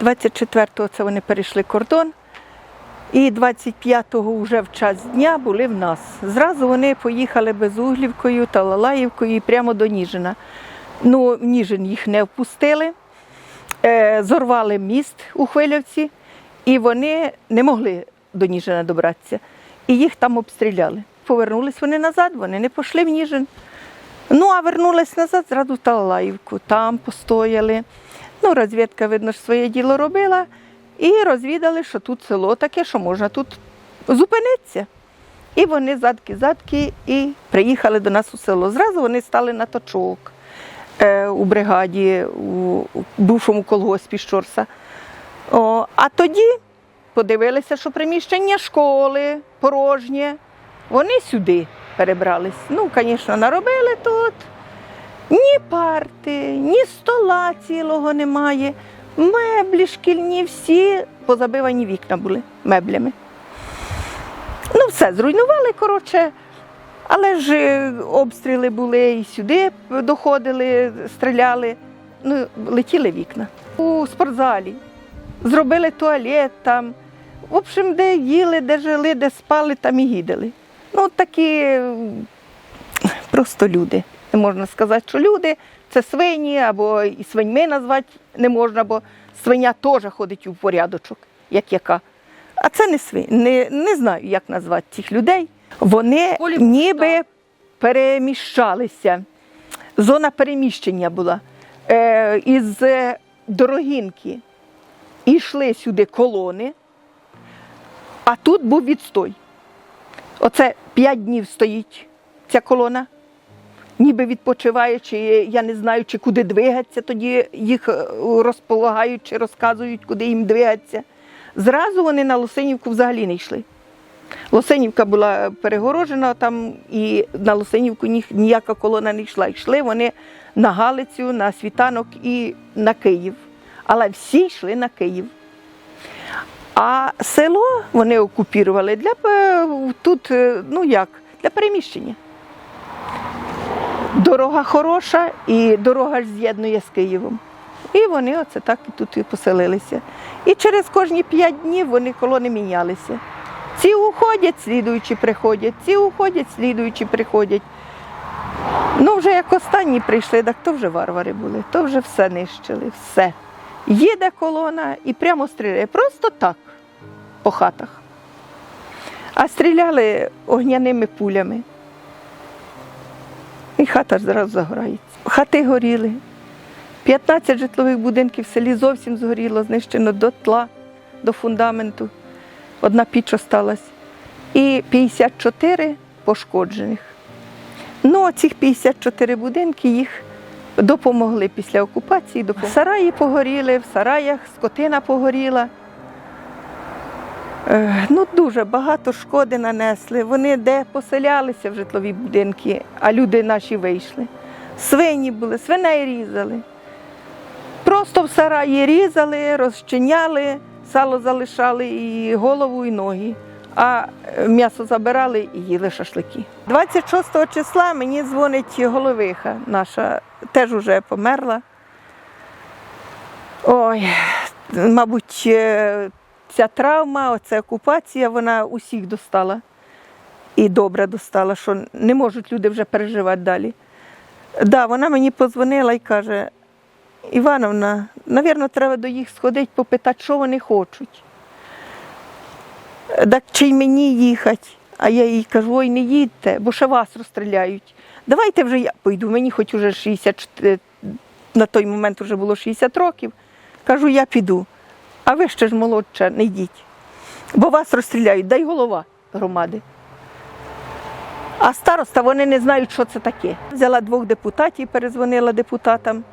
24-го це вони перейшли кордон. І 25-го вже в час дня були в нас. Зразу вони поїхали Безуглівкою та Лалаївкою і прямо до Ніжина. Ну, Ніжин їх не впустили, е, зорвали міст у Хвилявці, і вони не могли до Ніжина добратися. І їх там обстріляли. Повернулись вони назад, вони не пішли в Ніжин. Ну, а вернулись назад зразу в Талалаївку. Там постояли. Ну, розвідка, видно, ж своє діло робила. І розвідали, що тут село таке, що можна тут зупинитися. І вони задки-задки і приїхали до нас у село. Зразу вони стали на точок е, у бригаді, у, бувшому колгоспі Щорса. О, а тоді подивилися, що приміщення школи порожнє. Вони сюди перебрались. Ну, звісно, наробили тут. Ні парти, ні стола цілого немає. Меблі шкільні всі позабивані вікна були меблями. Ну, все, зруйнували, коротше. Але ж е, обстріли були і сюди доходили, стріляли, ну, летіли вікна. У спортзалі зробили туалет там. В общем, де їли, де жили, де спали, там і їдали. Ну, такі е, просто люди. Не можна сказати, що люди це свині або і свиньми назвати не можна, бо свиня теж ходить у порядочок, як яка. А це не свині. Не, не знаю, як назвати цих людей. Вони ніби переміщалися. Зона переміщення була. Е, із дорогінки йшли сюди колони, а тут був відстой. Оце п'ять днів стоїть ця колона, ніби відпочиває, чи я не знаю, чи куди двигатися, тоді їх е, розполагають чи розказують, куди їм двигатися. Зразу вони на Лосинівку взагалі не йшли. Лосинівка була перегорожена там, і на Лосинівку ні- ніяка колона не йшла. Йшли вони на Галицю, на світанок і на Київ. Але всі йшли на Київ. А село вони окупірували для е, тут, е, ну як, для переміщення. Дорога хороша і дорога ж з'єднує з Києвом. І вони оце так і тут і поселилися. І через кожні п'ять днів вони колони мінялися. Ці уходять, слідуючі приходять, ці уходять, слідуючі приходять. Ну, вже як останні прийшли, так то вже варвари були, то вже все нищили, все. Їде колона і прямо стріляє. Просто так, по хатах. А стріляли огняними пулями. Хата ж зразу загорається. Хати горіли. 15 житлових будинків в селі зовсім згоріло, знищено до тла, до фундаменту. Одна піч осталась. І 54 пошкоджених. Ну, цих 54 будинки їх допомогли після окупації. Сараї погоріли, в сараях скотина погоріла. Е, Ну, дуже багато шкоди нанесли. Вони де поселялися в житлові будинки, а люди наші вийшли. Свині були, свиней різали. Просто в сараї різали, розчиняли, сало залишали і голову, і ноги. А м'ясо забирали і їли шашлики. 26 числа мені дзвонить головиха наша, теж уже померла. Ой, мабуть, е, ця травма, оця окупація, вона усіх достала. І добре достала, що не можуть люди вже переживати далі. Да, вона мені подзвонила і каже, Івановна, навірно, треба до їх сходити, попитати, що вони хочуть. Так чи й мені їхати? А я їй кажу, ой, не їдьте, бо ще вас розстріляють. Давайте вже я пойду, мені хоч уже 60, е, на той момент вже було 60 років. Кажу, я піду. А ви ще ж молодша, не йдіть. Бо вас розстріляють, дай голова громади. А староста вони не знають, що це таке. Взяла двох депутатів, перезвонила депутатам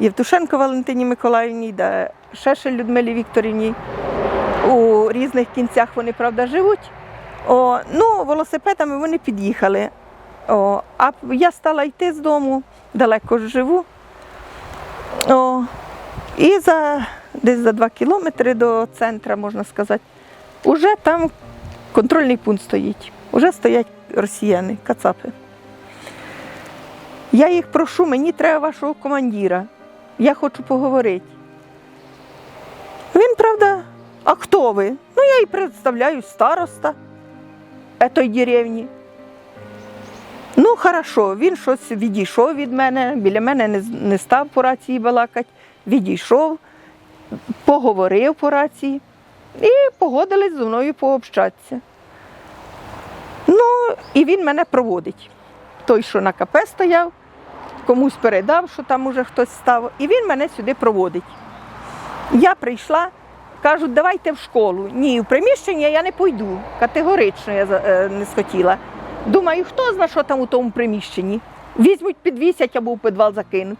Євтушенко Валентині Миколаївні, да Шешель Людмилі Вікторівні. У різних кінцях вони, правда, живуть. О, ну, велосипедами вони під'їхали. О, а я стала йти з дому, далеко ж живу. О, і за десь за два кілометри до центру, можна сказати, уже там контрольний пункт стоїть. Уже стоять росіяни, кацапи. Я їх прошу, мені треба вашого командира. Я хочу поговорити. Він, правда, а хто ви? Ну, я і представляю староста етої деревні. Ну, хорошо, він щось відійшов від мене, біля мене не, не став по рації балакати, відійшов, поговорив по рації і погодились зі мною пообщатися. Ну, і він мене проводить. Той, що на КП стояв, комусь передав, що там уже хтось став, і він мене сюди проводить. Я прийшла, кажуть, давайте в школу. Ні, в приміщення я не пойду. Категорично я е, не схотіла. Думаю, хто знає, що там у тому приміщенні. Візьмуть, підвісять або в підвал закинуть.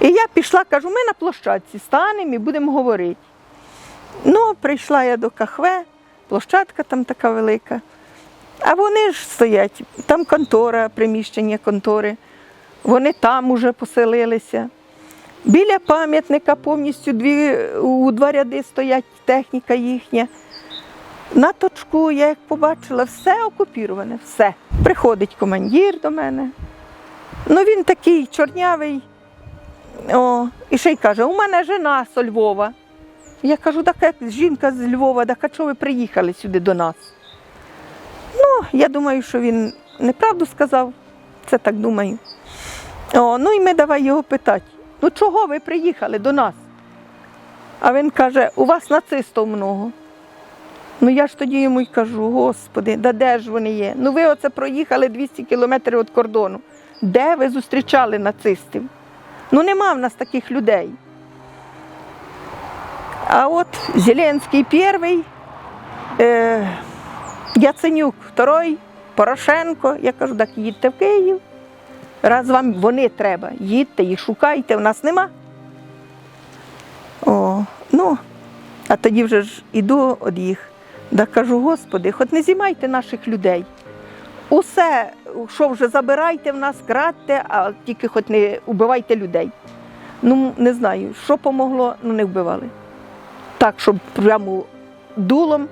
І я пішла, кажу, ми на площадці станемо і будемо говорити. Ну, прийшла я до кахве, площадка там така велика. А вони ж стоять, там контора, приміщення контори. Вони там уже поселилися. Біля пам'ятника повністю дві, у два ряди стоять техніка їхня. На точку я як побачила, все окупіроване, все. Приходить командир до мене. Ну він такий чорнявий. О, і ще й каже: у мене жена з Львова. Я кажу, так як жінка з Львова, так а чого ви приїхали сюди до нас? Ну, я думаю, що він неправду сказав, це так думаю. О, ну і ми давай його питати. Ну чого ви приїхали до нас? А він каже, у вас нацистів много. Ну я ж тоді йому й кажу, господи, да де ж вони є? Ну ви оце проїхали 200 кілометрів від кордону. Де ви зустрічали нацистів? Ну нема в нас таких людей. А от Зеленський перший, е, Яценюк второй, Порошенко. Я кажу, так їдьте в Київ. Раз вам вони треба, їдьте їх шукайте, в нас нема. О, ну, а тоді вже ж іду від їх. Да кажу, Господи, хоч не зімайте наших людей. Усе, що вже забирайте в нас, крадьте, а тільки хоч не вбивайте людей. Ну, не знаю, що помогло, ну не вбивали. Так, щоб прямо дулом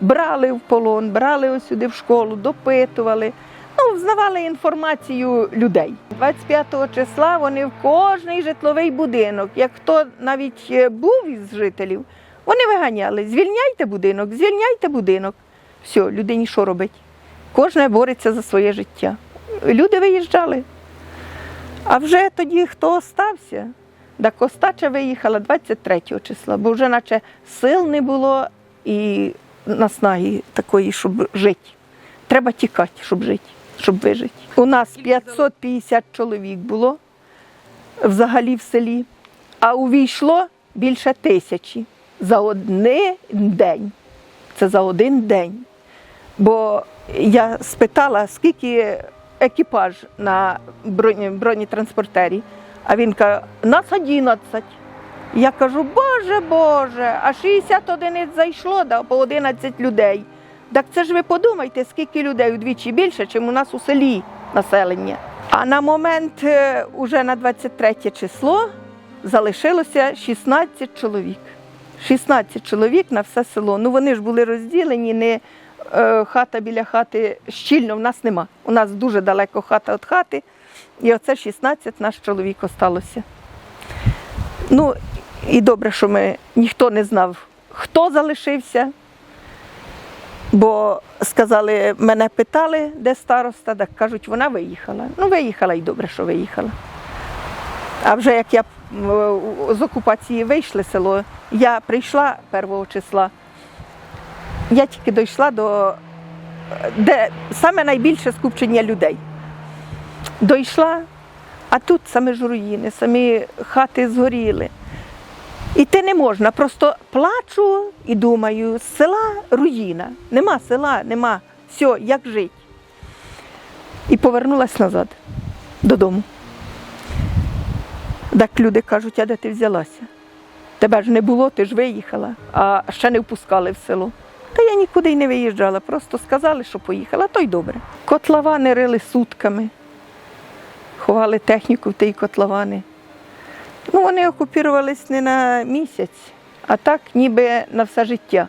брали в полон, брали ось сюди в школу, допитували. Ну, взнавали інформацію людей. 25 числа вони в кожний житловий будинок, як хто навіть е, був із жителів, вони виганяли: звільняйте будинок, звільняйте будинок. Все, людині що робить? Кожне бореться за своє життя. Люди виїжджали. А вже тоді хто остався? Так Костача виїхала 23 числа, бо вже наче сил не було і наснаги такої, щоб жити. Треба тікати, щоб жити, щоб вижити. У нас 550 чоловік було взагалі в селі, а увійшло більше тисячі за один день. Це за один день. Бо я спитала, скільки екіпаж на броні, бронетранспортері, а він каже, нас 11. Я кажу, Боже Боже, а 60 одиниць зайшло, да, по 11 людей. Так це ж ви подумайте, скільки людей удвічі більше, ніж у нас у селі населення. А на момент е, уже на 23 число залишилося 16 чоловік. 16 чоловік на все село. Ну вони ж були розділені, не хата біля хати щільно в нас нема. У нас дуже далеко хата від хати. І оце 16 наш чоловік осталося. Ну, і добре, що ми ніхто не знав, хто залишився. Бо сказали, мене питали, де староста, так кажуть, вона виїхала. Ну, виїхала і добре, що виїхала. А вже як я з окупації вийшли село, я прийшла 1 числа. Я тільки дійшла до де саме найбільше скупчення людей. Дійшла, а тут саме ж руїни, самі хати згоріли. Іти не можна, просто плачу і думаю, села руїна, нема села, нема. Все, як жити. І повернулася назад додому. Так люди кажуть, а де ти взялася? Тебе ж не було, ти ж виїхала, а ще не впускали в село. Та я нікуди й не виїжджала, просто сказали, що поїхала, то й добре. Котловани рили сутками, ховали техніку в ті котловани. Ну, вони окупірувались не на місяць, а так ніби на все життя,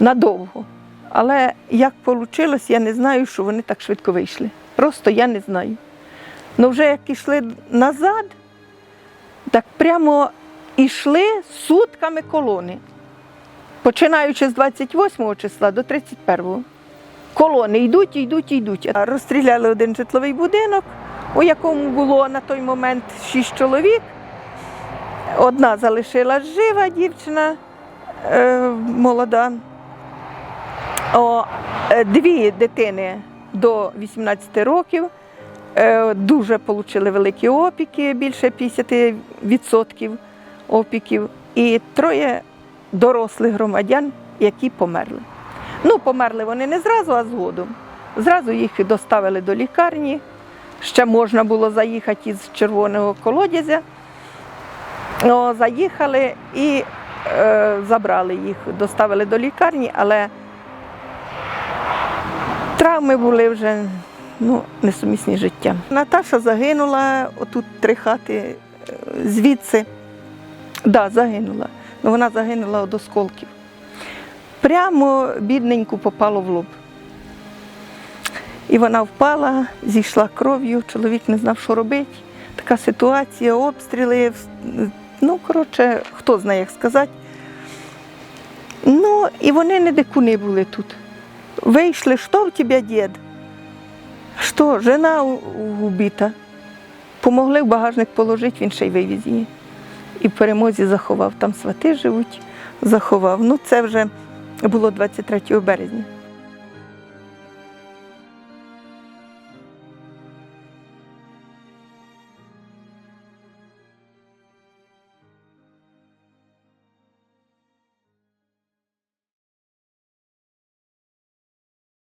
надовго. Але як вийшло, я не знаю, що вони так швидко вийшли. Просто я не знаю. Ну вже як йшли назад, так прямо йшли сутками колони, починаючи з 28 числа до 31-го. Колони йдуть, йдуть, йдуть. Розстріляли один житловий будинок, у якому було на той момент шість чоловік. Одна залишилась жива дівчина е, молода. О, е, дві дитини до 18 років е, дуже отримали великі опіки, більше 50% опіків, і троє дорослих громадян, які померли. Ну, померли вони не зразу, а згодом. Зразу їх доставили до лікарні. Ще можна було заїхати із червоного колодязя. О, заїхали і е, забрали їх, доставили до лікарні, але травми були вже ну, несумісні з життям. Наташа загинула, отут три хати е, звідси. Да, загинула. Ну, вона загинула від осколків. Прямо бідненьку попало в лоб. І вона впала, зійшла кров'ю, чоловік не знав, що робити. Така ситуація, обстріли. Ну, коротше, хто знає, як сказати. Ну, і вони не дикуни були тут. Вийшли, що в тебе дід? Що, жена убита. Помогли в багажник положити, він ще й вивіз її. І в перемозі заховав. Там свати живуть, заховав. Ну, це вже було 23 березня.